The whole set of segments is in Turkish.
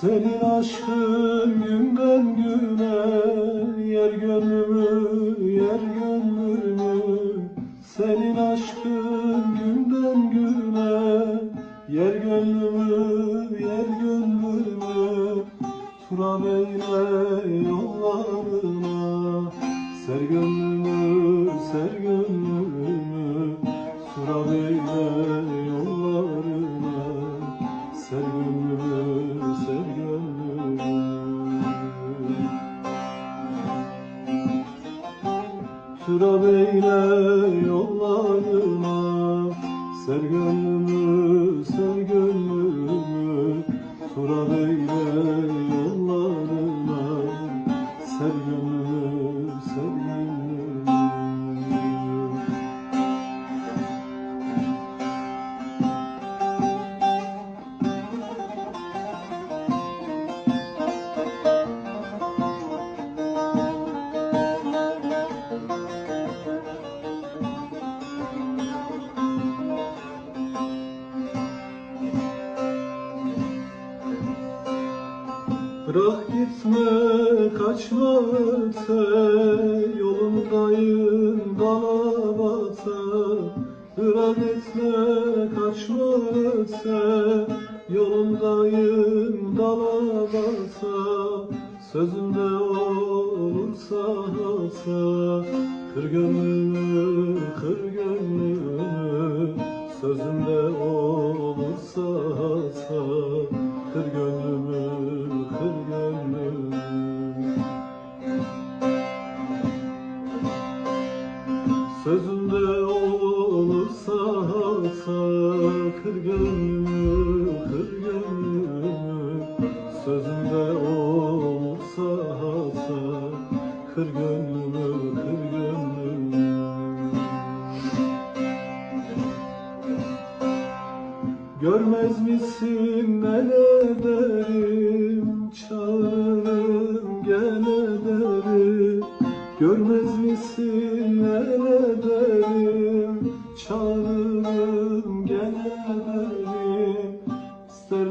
Senin aşkın günden güne yer gönlümü, yer gönlümü. Senin aşkın günden güne yer gönlümü, yer gönlümü. Turan eyle yollarına, ser gönlümü, Turan eyle Bırak gitme kaçma öte Yolundayım dala bata Bırak gitme kaçma öte Yolundayım dala bata Sözümde olursa hata Kır gönlümü, kır gönlümü. Sözümde olursa hata Kır gönlümü, Görmez misin el ederim Çağırırım gel ederim Görmez misin el ederim Çağırırım gel ederim İster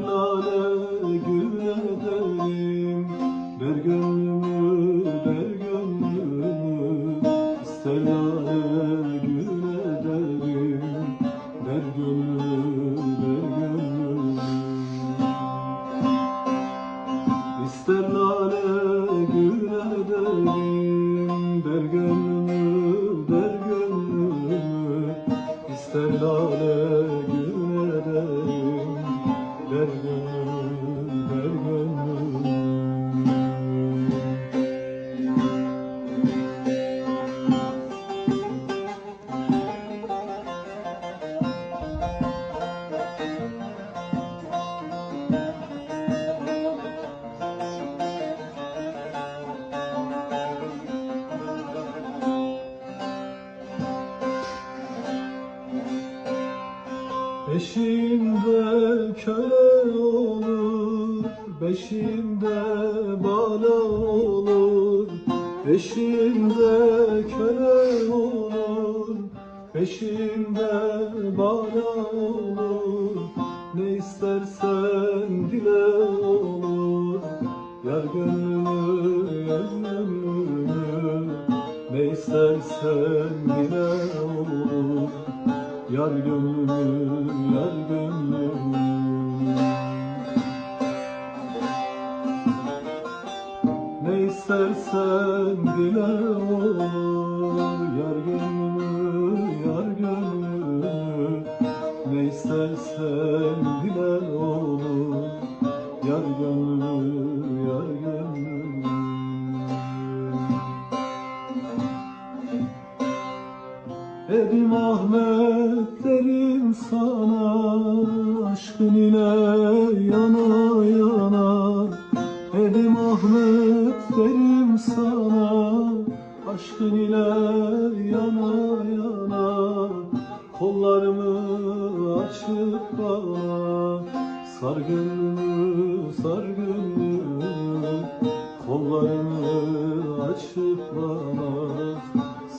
Lale gül Eşimde köle olur, beşimde bala olur. Eşimde köle olur, beşimde bala olur. Ne istersen dile olur, yar gönlümü, yar gönlümü. Ne istersen dile olur. Yar gönlümü, yar gönlümü Ne istersen dile olur. Yar gönlümü, yar gönlümü Ne istersen dile olur İle yana yana Edim Ahmet derim sana. Aşkın ile yana yana Kollarımı açıp bana. Sar gönlümü, sar gönlümü Kollarımı açıp bana.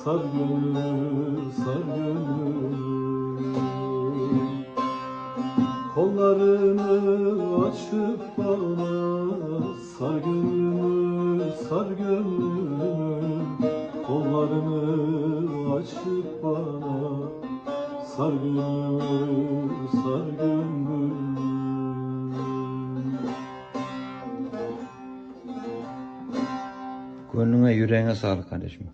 Sar gönlümü, sar gönlümü gönlümü, sar gönlümü, sar gönlümü Kollarını açıp bana Sar gönlümü, sar gönlümü Gönlüne yüreğine sağlık kardeşim.